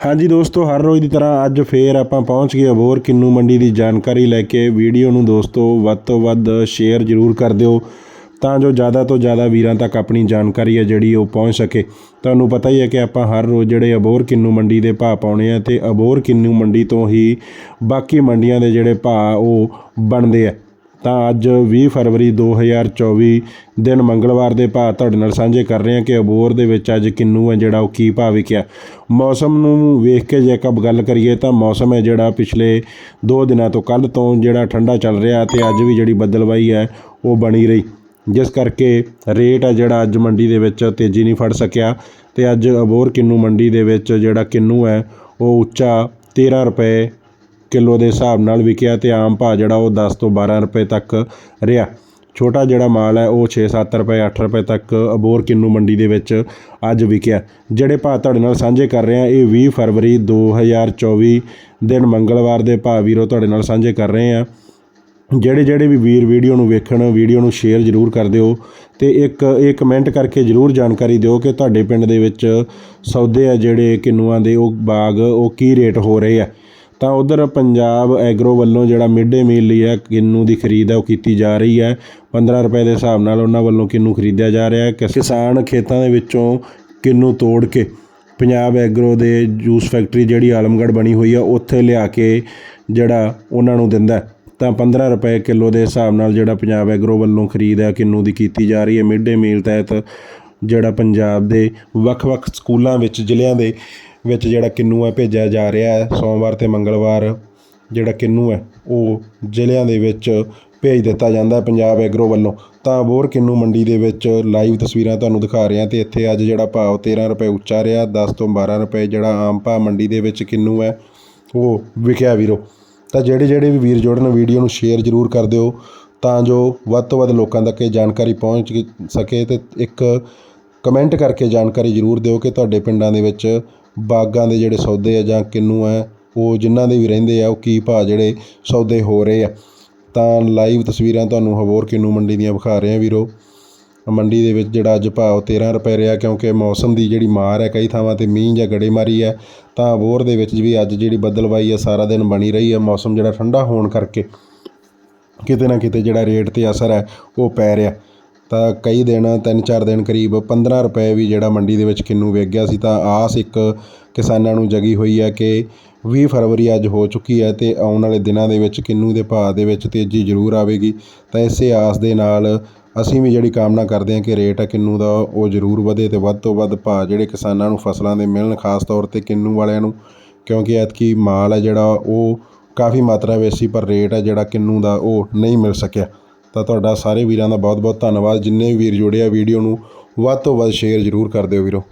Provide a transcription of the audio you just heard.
ਹਾਂਜੀ ਦੋਸਤੋ, ਹਰ ਰੋਜ਼ ਦੀ ਤਰ੍ਹਾਂ ਅੱਜ ਫੇਰ ਆਪਾਂ ਪਹੁੰਚ ਗਏ ਅਬੋਰ ਕਿੰਨੂ ਮੰਡੀ ਦੀ ਜਾਣਕਾਰੀ ਲੈ ਕੇ। ਵੀਡੀਓ ਨੂੰ ਦੋਸਤੋ, ਵੱਧ ਤੋਂ ਵੱਧ ਸ਼ੇਅਰ ਜ਼ਰੂਰ ਕਰ ਦਿਓ। ਤਾਂ ਜੋ ਜ਼ਿਆਦਾ ਤੋਂ ਜ਼ਿਆਦਾ ਵੀਰਾਂ ਤੱਕ ਆਪਣੀ ਜਾਣਕਾਰੀ ਹੈ ਜਿਹੜੀ ਉਹ ਪਹੁੰਚ ਸਕੇ। ਤੁਹਾਨੂੰ ਪਤਾ ਹੀ ਹੈ ਕਿ ਆਪਾਂ ਹਰ ਰੋਜ਼ ਜਿਹੜੇ ਅਬੋਰ ਕਿੰਨੂ ਮੰਡੀ ਦੇ ਭਾਅ ਪਾਉਣੇ ਆ ਤੇ ਅਬੋਰ ਕਿੰਨੂ ਮੰਡੀ ਤੋਂ ਹੀ ਬਾਕੀ ਮੰਡੀਆਂ ਦੇ ਜਿਹੜੇ ਭਾਅ ਉਹ ਬਣਦੇ ਆ। ਤਾਂ ਅੱਜ 20 ਫਰਵਰੀ 2024 ਦਿਨ ਮੰਗਲਵਾਰ ਦੇ ਭਾਅ ਤੁਹਾਡੇ ਨਾਲ ਸਾਂਝੇ ਕਰ ਰਹੇ ਹਾਂ ਕਿ ਅਬੋਰ ਦੇ ਵਿੱਚ ਅੱਜ ਕਿੰਨੂ ਹੈ ਜਿਹੜਾ ਉਹ ਕੀ ਭਾਅ ਵਿਕਿਆ। ਮੌਸਮ ਨੂੰ ਵੇਖ ਕੇ ਜੇ ਗੱਲ ਕਰੀਏ ਤਾਂ ਮੌਸਮ ਹੈ ਜਿਹੜਾ ਪਿਛਲੇ 2 ਦਿਨਾਂ ਤੋਂ ਕੱਲ ਤੋਂ ਜਿਹੜਾ ਠੰਡਾ ਚੱਲ ਰਿਹਾ ਤੇ ਅੱਜ ਵੀ ਜਿਹੜੀ ਬੱਦਲਵਾਈ ਹੈ ਉਹ ਬਣੀ ਰਹੀ। ਜਿਸ ਕਰਕੇ ਰੇਟ ਹੈ ਜਿਹੜਾ ਅੱਜ ਮੰਡੀ ਦੇ ਵਿੱਚ ਤੇਜ਼ੀ ਨਹੀਂ ਫੜ ਸਕਿਆ ਤੇ ਅੱਜ ਅਬੋਰ ਕਿੰਨੂ ਮੰਡੀ ਦੇ ਵਿੱਚ ਜਿਹੜਾ ਕਿੰਨੂ ਹੈ ਉਹ ਉੱਚਾ 13 ਰੁਪਏ ਕਿਲੋ ਦੇ ਹਿਸਾਬ ਨਾਲ ਵਿਕਿਆ ਤੇ ਆਮ ਭਾਅ ਜਿਹੜਾ ਉਹ 10 ਤੋਂ 12 ਰੁਪਏ ਤੱਕ ਰਿਹਾ। ਛੋਟਾ ਜਿਹੜਾ ਮਾਲ ਹੈ, ਉਹ 6-7 ਰੁਪਏ 8 ਰੁਪਏ ਤੱਕ ਅਬੋਰ ਕਿੰਨੂ ਮੰਡੀ ਦੇ ਵਿੱਚ ਅੱਜ ਵਿਕਿਆ। ਜਿਹੜੇ ਭਾਅ ਤੁਹਾਡੇ ਨਾਲ ਸਾਂਝੇ ਕਰ ਰਹੇ ਹਾਂ, ਇਹ 20 ਫਰਵਰੀ 2024 ਦਿਨ ਮੰਗਲਵਾਰ ਦੇ ਭਾਅ ਵੀਰੋ ਤੁਹਾਡੇ ਨਾਲ ਸਾਂਝੇ ਕਰ ਰਹੇ ਆ ਜਿਹੜੇ ਜਿਹੜੇ ਵੀ ਵੀਰ ਵੀਡੀਓ ਨੂੰ ਵੇਖਣ, ਵੀਡੀਓ ਨੂੰ ਸ਼ੇਅਰ ਜ਼ਰੂਰ ਕਰ ਦਿਓ ਤੇ ਇੱਕ, ਇਹ ਕਮੈਂਟ ਕਰਕੇ ਜ਼ਰੂਰ ਜਾਣਕਾਰੀ ਦਿਓ ਕਿ ਤੁਹਾਡੇ ਪਿੰਡ ਦੇ ਵਿੱਚ ਸੌਦੇ ਆ ਜਿਹੜੇ ਕਿੰਨੂਆਂ ਦੇ, ਉਹ ਬਾਗ, ਉਹ ਕੀ ਰੇਟ ਹੋ ਰਹੇ ਆ। ਤਾਂ ਉੱਧਰ ਪੰਜਾਬ ਐਗਰੋ ਵੱਲੋਂ ਜਿਹੜਾ ਮਿਡ ਡੇ ਮੀਲ ਲਈ ਹੈ, ਕਿੰਨੂ ਦੀ ਖਰੀਦ ਹੈ, ਉਹ ਕੀਤੀ ਜਾ ਰਹੀ ਹੈ। 15 ਰੁਪਏ ਦੇ ਹਿਸਾਬ ਨਾਲ ਉਹਨਾਂ ਵੱਲੋਂ ਕਿੰਨੂ ਖਰੀਦਿਆ ਜਾ ਰਿਹਾ ਹੈ। ਕਿਸਾਨ ਖੇਤਾਂ ਦੇ ਵਿੱਚੋਂ ਕਿੰਨੂ ਤੋੜ ਕੇ ਪੰਜਾਬ ਐਗਰੋ ਦੇ ਜੂਸ ਫੈਕਟਰੀ ਜਿਹੜੀ ਆਲਮਗੜ੍ਹ ਬਣੀ ਹੋਈ ਆ, ਉੱਥੇ ਲਿਆ ਕੇ ਜਿਹੜਾ ਉਹਨਾਂ ਨੂੰ ਦਿੰਦਾ ਤਾਂ 15 ਰੁਪਏ ਕਿਲੋ ਦੇ ਹਿਸਾਬ ਨਾਲ ਜਿਹੜਾ ਪੰਜਾਬ ਐਗਰੋ ਵੱਲੋਂ ਖਰੀਦ ਹੈ, ਕਿੰਨੂ ਦੀ ਕੀਤੀ ਜਾ ਰਹੀ ਹੈ। ਮਿਡ ਡੇ ਮੀਲ ਤਹਿਤ ਜਿਹੜਾ ਪੰਜਾਬ ਦੇ ਵੱਖ-ਵੱਖ ਸਕੂਲਾਂ ਵਿੱਚ, ਜ਼ਿਲ੍ਹਿਆਂ ਦੇ ਵਿੱਚ ਜਿਹੜਾ ਕਿੰਨੂ ਹੈ ਭੇਜਿਆ ਜਾ ਰਿਹਾ ਹੈ। ਸੋਮਵਾਰ ਅਤੇ ਮੰਗਲਵਾਰ ਜਿਹੜਾ ਕਿੰਨੂ ਹੈ, ਉਹ ਜ਼ਿਲ੍ਹਿਆਂ ਦੇ ਵਿੱਚ ਭੇਜ ਦਿੱਤਾ ਜਾਂਦਾ ਪੰਜਾਬ ਐਗਰੋ ਵੱਲੋਂ। ਤਾਂ ਬੋਰ ਕਿੰਨੂ ਮੰਡੀ ਦੇ ਵਿੱਚ ਲਾਈਵ ਤਸਵੀਰਾਂ ਤੁਹਾਨੂੰ ਦਿਖਾ ਰਹੇ ਹਾਂ ਤੇ ਇੱਥੇ ਅੱਜ ਜਿਹੜਾ ਭਾਅ ਉਹ 13 ਰੁਪਏ ਉੱਚਾ ਰਿਹਾ 10 ਤੋਂ 12 ਰੁਪਏ ਜਿਹੜਾ ਆਮ ਭਾਅ ਮੰਡੀ ਦੇ ਵਿੱਚ ਕਿੰਨੂ ਹੈ, ਉਹ ਵਿਕਿਆ ਵੀਰੋ। ਤਾਂ ਜਿਹੜੇ ਜਿਹੜੇ ਵੀ ਵੀਰ ਜੋੜਨ, ਵੀਡੀਓ ਨੂੰ ਸ਼ੇਅਰ ਜ਼ਰੂਰ ਕਰ ਦਿਓ ਤਾਂ ਜੋ ਵੱਧ ਤੋਂ ਵੱਧ ਲੋਕਾਂ ਤੱਕ ਇਹ ਜਾਣਕਾਰੀ ਪਹੁੰਚ ਸਕੇ ਤੇ ਇੱਕ ਕਮੈਂਟ ਕਰਕੇ ਜਾਣਕਾਰੀ ਜ਼ਰੂਰ ਦਿਓ ਕਿ ਤੁਹਾਡੇ ਪਿੰਡਾਂ ਦੇ ਵਿੱਚ ਬਾਗਾਂ ਦੇ ਜਿਹੜੇ ਸੌਦੇ ਆ ਜਾਂ ਕਿੰਨੂ ਹੈ ਉਹ ਜਿਨ੍ਹਾਂ ਦੇ ਵੀ ਰਹਿੰਦੇ ਆ, ਉਹ ਕੀ ਭਾਅ ਜਿਹੜੇ ਸੌਦੇ ਹੋ ਰਹੇ ਆ। ਤਾਂ ਲਾਈਵ ਤਸਵੀਰਾਂ ਤੁਹਾਨੂੰ ਹਬੋਰ ਕਿੰਨੂ ਮੰਡੀ ਦੀਆਂ ਵਿਖਾ ਰਹੇ ਆ ਵੀਰੋ। ਮੰਡੀ ਦੇ ਵਿੱਚ ਜਿਹੜਾ ਅੱਜ ਭਾਅ ਉਹ 13 ਰੁਪਏ ਰਿਹਾ, ਕਿਉਂਕਿ ਮੌਸਮ ਦੀ ਜਿਹੜੀ ਮਾਰ ਹੈ ਕਈ ਥਾਵਾਂ ਤੇ ਮੀਂਹ ਜਾਂ ਗੜੇਮਾਰੀ ਹੈ ਤਾਂ ਅਬੋਰ ਦੇ ਵਿੱਚ ਵੀ ਅੱਜ ਜਿਹੜੀ ਬੱਦਲਵਾਈ ਹੈ ਸਾਰਾ ਦਿਨ ਬਣੀ ਰਹੀ ਹੈ ਮੌਸਮ ਜਿਹੜਾ ਠੰਡਾ ਹੋਣ ਕਰਕੇ ਕਿਤੇ ਨਾ ਕਿਤੇ ਜਿਹੜਾ ਰੇਟ ਤੇ ਅਸਰ ਹੈ ਉਹ ਪੈ ਰਿਹਾ। ਤਾਂ ਕਈ ਦਿਨ, ਤਿੰਨ ਚਾਰ ਦਿਨ ਕਰੀਬ 15 ਰੁਪਏ ਵੀ ਜਿਹੜਾ ਮੰਡੀ ਦੇ ਵਿੱਚ ਕਿੰਨੂ ਵਿਕ ਗਿਆ ਸੀ, ਤਾਂ ਆਸ ਇੱਕ ਕਿਸਾਨਾਂ ਨੂੰ ਜਗੀ ਹੋਈ ਹੈ ਕਿ ਵੀਹ ਫਰਵਰੀ ਅੱਜ ਹੋ ਚੁੱਕੀ ਹੈ ਅਤੇ ਆਉਣ ਵਾਲੇ ਦਿਨਾਂ ਦੇ ਵਿੱਚ ਕਿੰਨੂ ਦੇ ਭਾਅ ਦੇ ਵਿੱਚ ਤੇਜ਼ੀ ਜ਼ਰੂਰ ਆਵੇਗੀ। ਤਾਂ ਇਸੇ ਆਸ ਦੇ ਨਾਲ ਅਸੀਂ ਵੀ ਜਿਹੜੀ ਕਾਮਨਾ ਕਰਦੇ ਹਾਂ ਕਿ ਰੇਟ ਹੈ ਕਿੰਨੂ ਦਾ, ਉਹ ਜ਼ਰੂਰ ਵਧੇ ਅਤੇ ਵੱਧ ਤੋਂ ਵੱਧ ਭਾਅ ਜਿਹੜੇ ਕਿਸਾਨਾਂ ਨੂੰ ਫਸਲਾਂ ਦੇ ਮਿਲਣ, ਖਾਸ ਤੌਰ ਤੇ ਕਿੰਨੂ ਵਾਲਿਆਂ ਨੂੰ, ਕਿਉਂਕਿ ਐਤਕੀ ਮਾਲ ਹੈ ਜਿਹੜਾ, ਉਹ ਕਾਫੀ ਮਾਤਰਾ ਵਿੱਚ ਸੀ, ਪਰ ਰੇਟ ਹੈ ਜਿਹੜਾ ਕਿੰਨੂ ਦਾ, ਉਹ ਨਹੀਂ ਮਿਲ ਸਕਿਆ। ਤਾਂ ਤੁਹਾਡਾ ਸਾਰੇ ਵੀਰਾਂ ਦਾ ਬਹੁਤ ਬਹੁਤ ਧੰਨਵਾਦ। ਜਿੰਨੇ ਵੀਰ ਜੁੜੇ ਆ ਵੀਡੀਓ ਨੂੰ, ਵੱਧ ਤੋਂ ਵੱਧ ਸ਼ੇਅਰ ਜ਼ਰੂਰ ਕਰ ਦਿਓ ਵੀਰੋ।